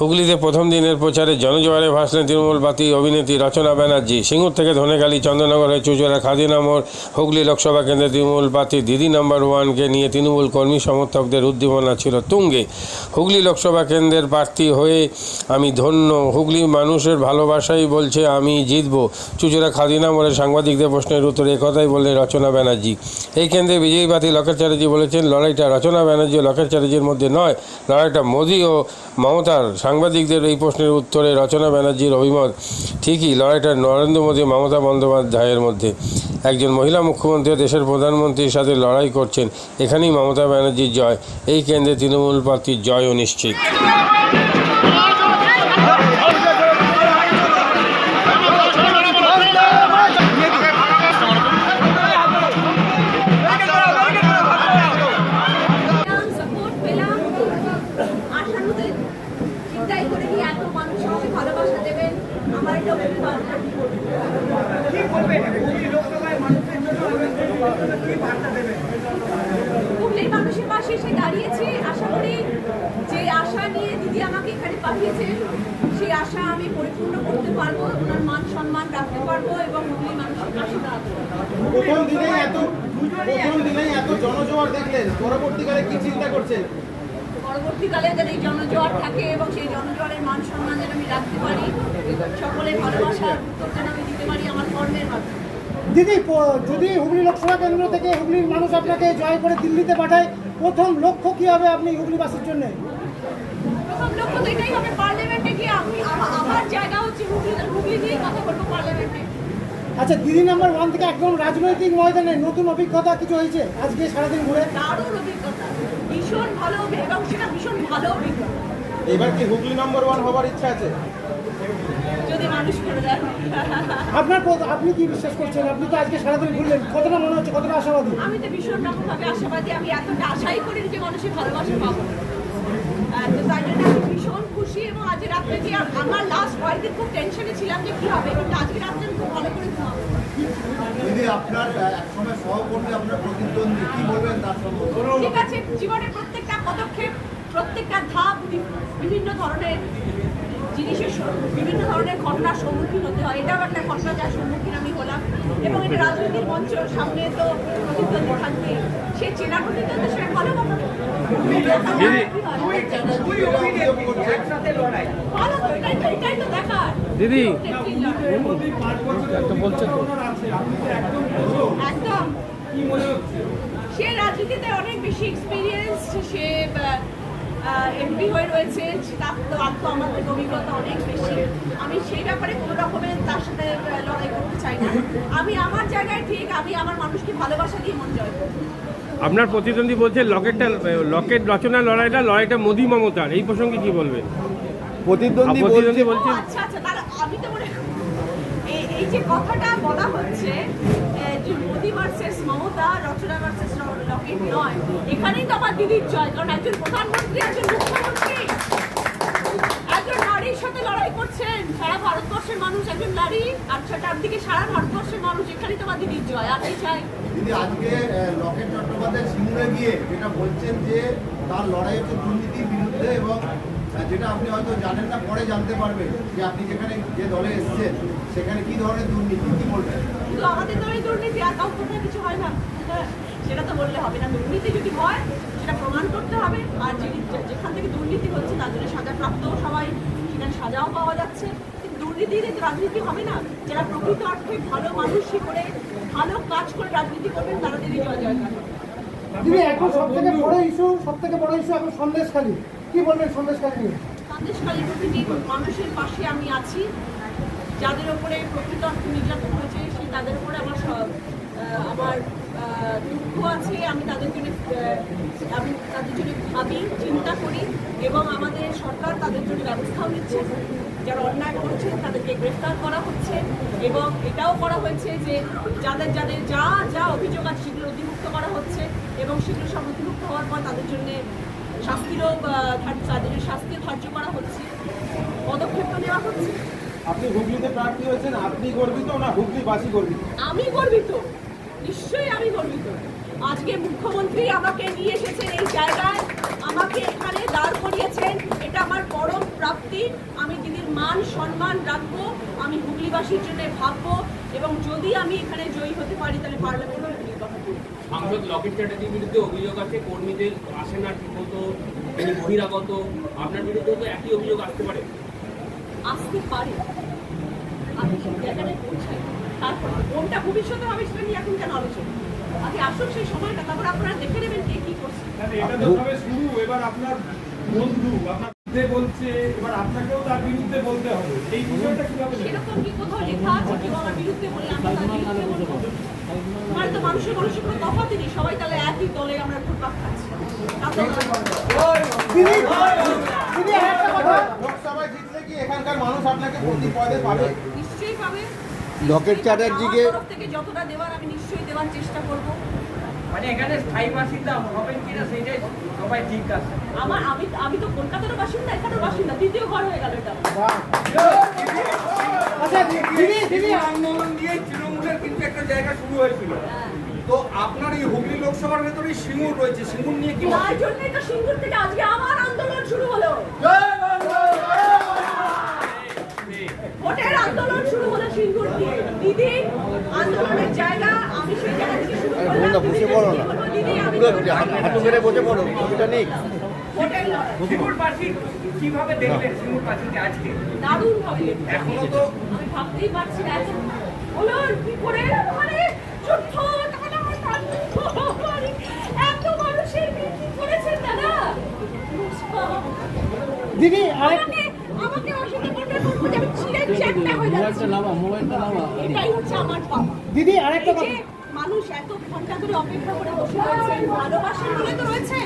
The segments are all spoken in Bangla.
হুগলিতে প্রথম দিনের প্রচারে জনজোয়ারে ভাসলেন তৃণমূল বাতি অভিনেত্রী রচনা ব্যানার্জি। সিঙ্গুর থেকে ধনেখালি, চন্দ্রনগর হয়ে চুচুড়া, খাদিনা মোড়, হুগলি লোকসভা কেন্দ্রে তৃণমূল বাতি দিদি নাম্বার ওয়ানকে নিয়ে তৃণমূল কর্মী সমর্থকদের উদ্দীপনা ছিল তুঙ্গে। হুগলি লোকসভা কেন্দ্রের প্রার্থী হয়ে আমি ধন্য। হুগলি মানুষের ভালোবাসাই বলছে, আমি জিতব। চুচুড়া, খাদিনা মোড়ে সাংবাদিকদের প্রশ্নের উত্তরে একথাই বললেন রচনা ব্যানার্জি। এই কেন্দ্রে বিজয়ী বাতি লকেট চ্যাটার্জি বলেছেন, লড়াইটা রচনা ব্যানার্জি ও লকেট চ্যাটার্জির মধ্যে নয়, লড়াইটা মোদী ও মমতার সাংবাদিকদের এই প্রশ্নের উত্তরে রচনা ব্যানার্জির অভিমত ঠিকই, লড়াইটা নরেন্দ্র মোদী মমতা বন্দ্যোপাধ্যায়ের মধ্যে। একজন মহিলা মুখ্যমন্ত্রী, দেশের প্রধানমন্ত্রীর সাথে লড়াই করছেন, এখানেই মমতা ব্যানার্জির জয়। এই কেন্দ্রে তৃণমূল প্রার্থীর জয়ও নিশ্চিত। যে আশা নিয়ে দিদি আমাকে এখানে পাঠিয়েছেন, সেই আশা আমি পরিপূর্ণ করতে পারব, ওনার মান সম্মান রাখতে পারব এবং এত জনজোয়ার দেখলেন, পরবর্তীকালে কি চিন্তা করছেন? পরবর্তীকালে যেন এই জনজোয়ার থাকে এবং সেই জনজোয়ারের মান সম্মান যেন আমি রাখতে পারি সকলের ভালোবাসার উত্তর যেন আমি দিতে পারি আমার কর্মের মাধ্যমে। দিদি যদি হুগলি লোকসভা কেন্দ্র থেকে হুগলির মানুষ আপনাকে জয় করে দিল্লিতে পাঠায় প্রথম লক্ষ্য কি হবে আপনি হুগলিবাসীর জন্য? প্রথম লক্ষ্য তো এটাই হবে পার্লামেন্টে গিয়ে আমি আমার জায়গা হচ্ছে হুগলি হুগলি নিয়েই কথা বলব পার্লামেন্টে। আচ্ছা দিদি নাম্বার ওয়ান থেকে একদম রাজনৈতিক ময়দানে নতুন অভিজ্ঞতা কিছু হয়েছে? আজকে সারাদিন ঘুরে? দারুণ অভিজ্ঞতা। ভীষণ ভালো অভি- এবং সেটা ভীষণ ভালো অভিজ্ঞতা এবার কি হুগলি নম্বর ওয়ান হবার ইচ্ছা আছে? যদি মানুষ করে দেয়। আপনার আপনি কি বিশ্বাস করছেন? আপনি তো আজকে সারাদিন ঘুরলেন। কতটা মনে হচ্ছে? কতটা আশাবাদী? আমি তো ভীষণ রকমভাবে আশাবাদী। আমি এতটা আশাই করি যে মানুষের ভালোবাসা পাবো। আহ, তো তাই জন্য আমি ভীষণ খুশি এবং আজ রাত্রে যে আমার লাস্ট কয়েকদিন খুব টেনশনে ছিলাম যে কি হবে কিন্তু আজকে রাত্রে খুব ভালো করে ঘুমাবো। দিদি আপনার একসময় সহকর্মী আপনার প্রতিদ্বন্দ্বী কি বলবেন তার সম্পর্কে ঠিক আছে জীবনের প্রত্যেকটা পদক্ষেপ প্রত্যেকটা ধাপ বিভিন্ন ধরনের জিনিসের বিভিন্ন ধরনের ঘটনার সম্মুখীন হতে হয়। এটাও একটা ঘটনা যার সম্মুখীন আমি হলাম। এবং এটা রাজনীতির মঞ্চ সামনে তো প্রতিদ্বন্দ্বী থাকবে সে চেনা প্রতিদ্বন্দ্বী সেটা ভালো কথা অভিযোগ করছে তো দিদি সে রাজনীতিতে অনেক বেশি এক্সপিরিয়েন্স সে এমপি হয়ে রয়েছে তার তো আর তো আমার থেকে অভিজ্ঞতা অনেক বেশি। আমি সেই ব্যাপারে কোনো রকমের তার সাথে লড়াই করতে চাই না। আমি আমার জায়গায় ঠিক আমি আমার মানুষকে ভালোবাসা দিয়ে মন জয় করব আপনার প্রতিদ্বন্দ্বী বলছে লকেটটা লকেট রচনা লড়াইটা লড়াইটা মোদী মমতার। এই প্রসঙ্গে কি বলবেন? প্রতিদ্বন্দ্বী বলছে আচ্ছা আচ্ছা তাহলে আমি তো মনে এই যে কথাটা বলা হচ্ছে যে মোদি ভার্সেস মমতা, রচনা ভার্সেস লকেট নয়। এখানেই তো আমার দিদির জয়, কারণ একজন প্রধানমন্ত্রী, একজন মুখ্যমন্ত্রী। একজন নারীর সাথে লড়াই করছেন সারা ভারতবর্ষের মানুষ, একজন নারী, আর সেটার দিকে সারা ভারতবর্ষের মানুষ, এখানেই তো আমার দিদির জয়, আর চাই? দিদি, আজকে লকেট চট্টোপাধ্যায় সিঙ্গুরে গিয়ে যেটা বলছেন যে তার লড়াই হচ্ছে দুর্নীতির বিরুদ্ধে এবং যেটা আপনি হয়তো জানেন না পরে জানতে পারবেন যে আপনি যেখানে যে দলে এসেছেন সেখানে কি ধরনের দুর্নীতি কি বলবেন? আমাদের দলে দুর্নীতি আর কাউ কোথায় কিছু হয় না। সেটা তো বললে হবে না। দুর্নীতি যদি হয় সেটা প্রমাণ করতে হবে। আর যিনি যেখান থেকে দুর্নীতি হচ্ছে তার জন্য সাজাপ্রাপ্ত সবাই সেখানে সাজাও পাওয়া যাচ্ছে। কিন্তু দুর্নীতি দিয়ে রাজনীতি হবে না। যারা প্রকৃত অর্থে ভালো মানুষই করে ভালো কাজ করে রাজনীতি করবেন তারা যদি জয় জয় করে দিদি এখন সব থেকে বড় ইস্যু সব থেকে বড় ইস্যু এখন সন্দেশখালী। কি বলবেন সন্দেশখালী নিয়ে সন্দেশকালী প্রতিটি মানুষের পাশে আমি আছি। যাদের উপরে প্রকৃত নির্যাতন হয়েছে, সেই তাদের উপরে আমার আমার দুঃখ আছে। আমি তাদের জন্য আমি তাদের জন্য ভাবি, চিন্তা করি এবং আমাদের সরকার তাদের জন্য ব্যবস্থাও নিচ্ছে। যারা অন্যায় করছে, তাদেরকে গ্রেফতার করা হচ্ছে এবং এটাও করা হয়েছে যে যাদের যাদের যা যা অভিযোগ আছে, সেগুলো অধিভুক্ত করা হচ্ছে এবং সেগুলো সব অধিমুক্ত হওয়ার পর তাদের জন্য শাস্তিরও তাদের শাস্তিও ধার্য করা হচ্ছে পদক্ষেপ তো নেওয়া হচ্ছে। আপনি হুগলিতে প্রার্থী হয়েছেন আপনি গর্বিত না হুগলিবাসী গর্বিত? আমি গর্বিত নিশ্চয়ই আমি গর্বিত। আজকে মুখ্যমন্ত্রী আমাকে নিয়ে এসেছেন এই জায়গায় আমাকে এখানে দাঁড় করিয়েছেন এটা আমার পরম প্রাপ্তি। আমি দিদির মান সম্মান রাখব আমি হুগলিবাসীর জন্য ভাববো এবং যদি আমি এখানে জয়ী হতে পারি তাহলে পার্লামেন্টে সাংসদ লকেট চ্যাটার্জির বিরুদ্ধে অভিযোগ আছে কর্মীদের আসে না ঠিকমতো তিনি বহিরাগত। আপনার বিরুদ্ধেও তো একই অভিযোগ আসতে পারে। আসতে পারে। আমি সেই পৌঁছাই। তারপর কোনটা ভবিষ্যতে হবে সেটা নিয়ে এখন কেন আলোচনা? আগে আসুক সেই সময়টা তারপর আপনারা দেখে নেবেন কে কি করছে। এটা তো শুরু এবার আপনার বন্ধু আপনার বিরুদ্ধে বলছে এবার আপনাকেও তার বিরুদ্ধে বলতে হবে। এই বিষয়টা কীভাবে? সেরকম কি কোথাও লেখা আছে আমার বিরুদ্ধে বলে আমি তার বিরুদ্ধে বলব? আমার তো মানুষের মানুষের কোনো তফাৎই নেই। সবাই তাহলে একই দলে আমরা ঘুরপাক খাচ্ছি। তা তো নয়। দিদি দিদি আরেকটা কথা। লোকসভায় জিতলে কি এখানকার মানুষ আপনাকে প্রতি পদে পাবে? নিশ্চয়ই পাবে। লকেট চ্যাটার্জিকে- যতটা দেওয়ার আমি নিশ্চয়ই দেওয়ার চেষ্টা করব। মানে এখানে স্থায়ী বাসিন্দা হবেন কিনা সেইটাই সবাই জিজ্ঞাসা। আমার আমি আমি তো কলকাতার বাসিন্দা এখানের বাসিন্দা। দ্বিতীয় ঘর হয়ে গেল এটা। আচ্ছা দিদি দিদি আন্দোলন দিয়ে তৃণমূলের কিন্তু একটা জায়গা শুরু হয়েছিল। হ্যাঁ। তো আপনার এই হুগলি লোকসভার ভেতরে সিঙ্গুর রয়েছে। সিঙ্গুর নিয়ে কি তার জন্যই তো সিঙ্গুর থেকে আজকে আমার আন্দোলন শুরু হলো। ভোটের আন্দোলন শুরু হলো সিঙ্গুর দিয়ে দিদি আন্দোলনের জায়গা আমি সেই জায়গা থেকে করলাম বসে পড়ো না। দিদি হাঁটু মেরে বসে পড়ো ছবিটা নেই ভোটের লড়াই সিঙ্গুরবাসী কীভাবে দেখলেন আজকে? দারুণ ভাবে এখনও তো আমি ভাবতেই পারছি না। এত কি করে? মানে যুদ্ধ এত মানুষের কি করেছেন দাদা? দিদি আরেক আমাকে আমাকে অসুবিধা করবে বলব যে আমি ছিঁড়ে চ্যাপ্টা হয়ে যাচ্ছি। এটাই হচ্ছে আমার পাওয়া দিদি আরেকটা কথা। মানুষ এত ঘণ্টা ধরে অপেক্ষা করে বসে রয়েছেন ভালোবাসার বলে তো রয়েছে।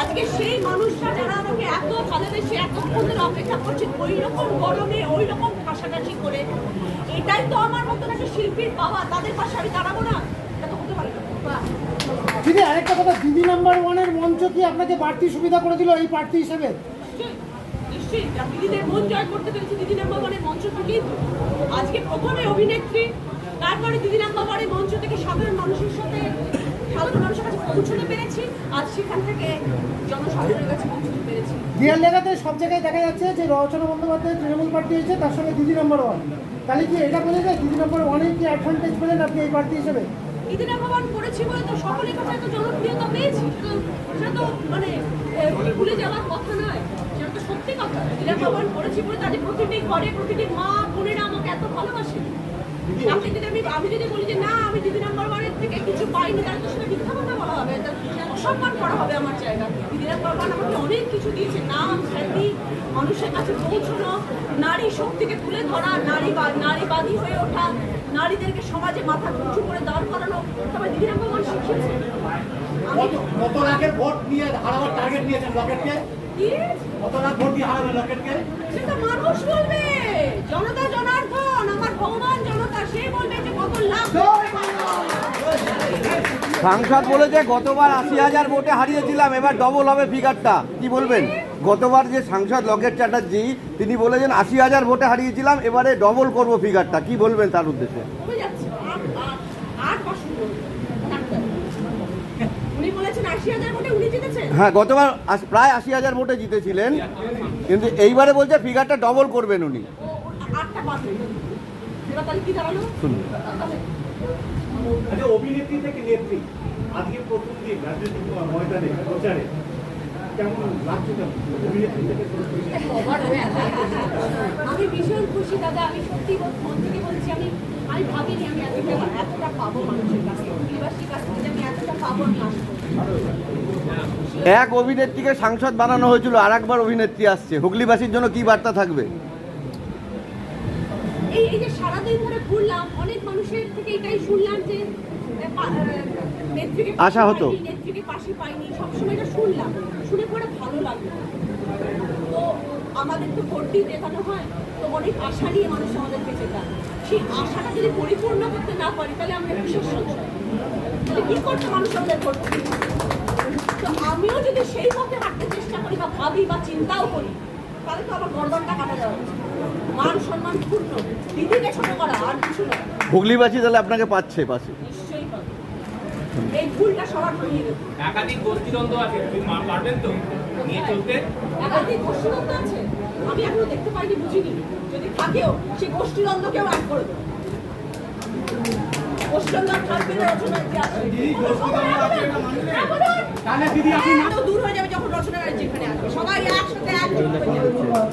আজকে সেই মানুষরা যারা আমাকে এত ভালোবেসে এতক্ষণ ধরে অপেক্ষা করছেন ওই রকম গরমে ওই রকম কাছাকাছি করে। এটাই তো আমার মতন একটা শিল্পীর পাওয়া তাদের পাশে আমি দাঁড়াবো না। এটা তো হতে পারে না। দিদি আরেকটা কথা দিদি নাম্বার ওয়ানের মঞ্চ কি আপনাকে বাড়তি সুবিধা করে দিল এই প্রার্থী হিসেবে? দিদিদের মন জয় করতে পেরেছি দিদি নাম্বার ওয়ানের মঞ্চ থেকেই আজকে প্রথমে অভিনেত্রী তারপরে দিদি নাম্বার ওয়ানের মঞ্চ থেকে সাধারণ মানুষের সাথে সাধারণ মানুষের কাছে পৌঁছতে পেরেছি। আজ সেখান থেকে জনসাধারণের কাছে পৌঁছতে পেরেছি। লেখাতে সব জায়গায় দেখা যাচ্ছে যে রচনা বন্দ্যোপাধ্যায় তৃণমূল পার্টি হয়েছে তার সঙ্গে দিদি নম্বর ওয়ান তাহলে কি এটা বলে যায় দিদি নম্বর ওয়ানে কি অ্যাডভান্টেজ পেলেন আপনি এই প্রার্থী হিসেবে? দিদি নাম্বার ওয়ান করেছি বলে তো সকলের কাছে এত জনপ্রিয়তা পেয়েছি সেটা তো- মানে ভুলে যাওয়ার কথা নয়। সেটা তো সত্যি কথা। দিদি নাম্বার ওয়ান করেছি বলে তাদের প্রতিটি ঘরে প্রতিটি মা বোনেরা আমাকে এত ভালোবাসে। আপনি যদি আমি আমি যদি বলি যে না আমি দিদি নাম্বার ওয়ানের থেকে কিছু পাইনি তাহলে তো সেটা মিথ্যা কথা বলা হবে। অসম্মান করা হবে আমার জায়গা দিদি নাম্বার ওয়ান আমাকে অনেক কিছু দিয়েছে নাম খ্যাতি মানুষের কাছে পৌঁছানো নারী শক্তিকে তুলে ধরা নারী নারীবাদী হয়ে ওঠা নারীদেরকে সমাজে মাথা উঁচু করে দাঁড় করানো তবে দিদি নাম্বার ওয়ান শিখিয়েছে। কত লাখের ভোট নিয়ে হারাবার টার্গেট নিয়েছেন লকেটকে? কত লাখ ভোট দিয়ে হারাবেন লকেটকে? সেটা মানুষ বলবে। জনতা জনার্দন আমার ভগবান জনতা সে বলবে যে কত লাভ সাংসদ বলেছে গতবার আশি হাজার ভোটে হারিয়েছিলাম এবার ডবল হবে ফিগারটা কি বলবেন? গতবার যে সাংসদ লকেট চ্যাটার্জি তিনি বলেছেন আশি হাজার ভোটে হারিয়েছিলাম এবারে ডবল করব ফিগারটা কি বলবেন তার উদ্দেশ্যে? হ্যাঁ গতবার প্রায় আশি হাজার ভোটে জিতেছিলেন কিন্তু এইবারে বলছে ফিগারটা ডবল করবেন উনি। আচ্ছা অভিনেত্রী থেকে নেত্রী আজকে প্রথম দিন রাজনীতি ময়দানে প্রচারে কেমন লাগছে কেমন? অভিনেত্রী থেকে শুরু করে আমি ভীষণ খুশি দাদা। আমি সত্যি মন থেকে বলছি আমি আমি ভাবিনি আমি এতটা এতটা পাবো মানুষের কাছ থেকে কাছ থেকে আমি এতটা পাবো আমি এক অভিনেত্রীকে সাংসদ বানানো হয়েছিল আর একবার অভিনেত্রী আসছে। হুগলিবাসীর জন্য কি বার্তা থাকবে? এই এই যে সারাদিন ধরে ঘুরলাম অনেক মানুষের থেকে এটাই শুনলাম যে আশা হতো। নেত্রীকে পাশে পাইনি সবসময় এটা শুনলাম। শুনে পরে ভালো লাগল। তো আমাদের তো দিয়ে দেখানো হয় তো অনেক আশা নিয়ে মানুষ আমাদের বেঁচে যায়। সেই আশাটা যদি পরিপূর্ণ করতে না পারি তাহলে আমরা কিসের সংশয় তাহলে কি করতে মানুষ আমাদের ভোট তো আমিও যদি সেই পথে হাঁটতে চেষ্টা করি বা ভাবি বা চিন্তাও করি তাহলে তো আমার গর্দনটা কাটা যাওয়া উচিত। মান সম্মান পূর্ণ। দিদিকে ছোট করা আর কিছু না হুগলিবাসী তাহলে আপনাকে পাচ্ছে পাশে। এই ভুলটা সবার করিয়ে দেবো একাধিক গোষ্ঠীদ্বন্দ্ব আছে তুমি পারবেন তো? নিয়ে চলতে? একাধিক গোষ্ঠীদ্বন্দ্ব আছে। আমি এখনও দেখতে পাইনি বুঝিনি। যদি থাকেও সেই গোষ্ঠীদ্বন্দ্বকেও অ্যাড করে দেবো। গোষ্ঠীদ্বন্দ্ব আর থাকবে না রচনা যে আছে বলুন। এত দূর হয়ে যাবে যখন রচনা আসবে। সবাই একসাথে একজোট হয়ে যাবে। একই প্রশ্ন বারবার